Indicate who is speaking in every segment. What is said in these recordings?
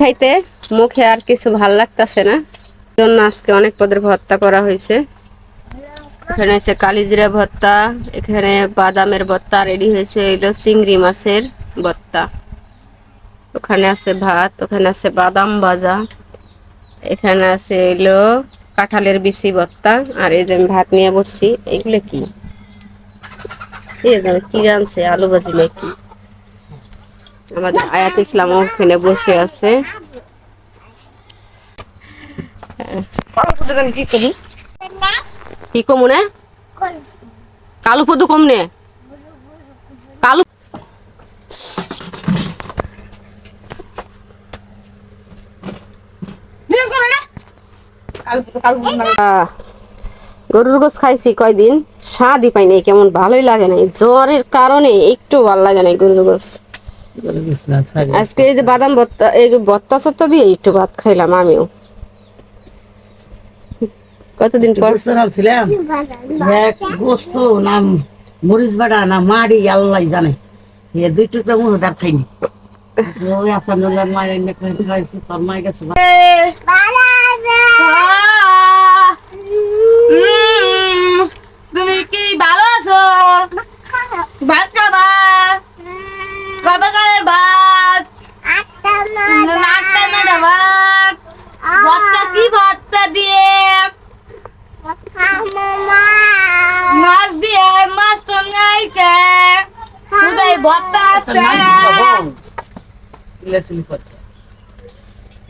Speaker 1: খাইতে মুখে আর কিছু ভালো লাগতেছে না। জন্য আজকে অনেক পদের ভর্তা করা হয়েছে। এখানে আছে কালিজিরা ভর্তা, এখানে বাদামের ভর্তা রেডি হয়েছে এগুলো চিংড়ি মাছের ভর্তা। ওখানে আছে ভাত, ওখানে আছে বাদাম ভাজা, এখানে আছে এলো কাঁঠালের বিচি ভর্তা, আর এই যে আমি ভাত নিয়ে বসছি, এগুলো কি? এই যে, কি রানছে আলু ভাজি নাকি? আমাদের আয়াত ইসলাম ওখানে বসে আছে। কি করি কি কমু না। কালু পদু কম নে কালু গরুর গোস খাইছি কয়দিন। স্বাদই পাই নাই কেমন ভালোই লাগে নাই। জ্বরের কারণে একটু ভালো লাগে নাই গরুর গোস আজকে এই যে বাদাম ভর্তা এই যে ভর্তা সত্তা দিয়ে একটু ভাত খাইলাম আমিও। কতদিন পর?
Speaker 2: ছিলাম এক গোস্ত না মরিচ বাটা না মাড়ি আল্লাহ জানে। এ দুই টুকরা মনে তার খাইনি। ওই আসাম মায়ের খাইছি তোর মায়ের কাছে
Speaker 3: তুমি কি ভালো আছো ভাত খাবা কবে কালের ভাত। আটটা নটা ভাত। ভর্তা কি ভর্তা দিয়ে? মাছ দিয়ে মাছ তো নাই কে? শুধু ভর্তা আছে।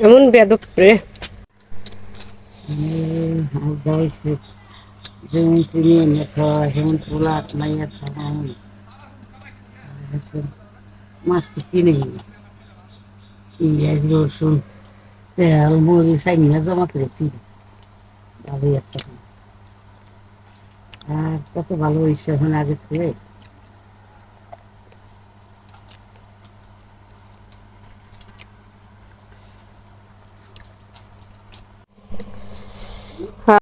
Speaker 1: এমন বেদক রে।
Speaker 2: যেমন চিনি এনে খাওয়া যেমন পোলাট মাইয়া খাওয়া। মাছ তো কিনে পেঁয়াজ রসুন তেল মরিচ সাইনিয়া জমা করেছি ভালোই আছে আর কত ভালো হয়েছে এখন আগে ছেলে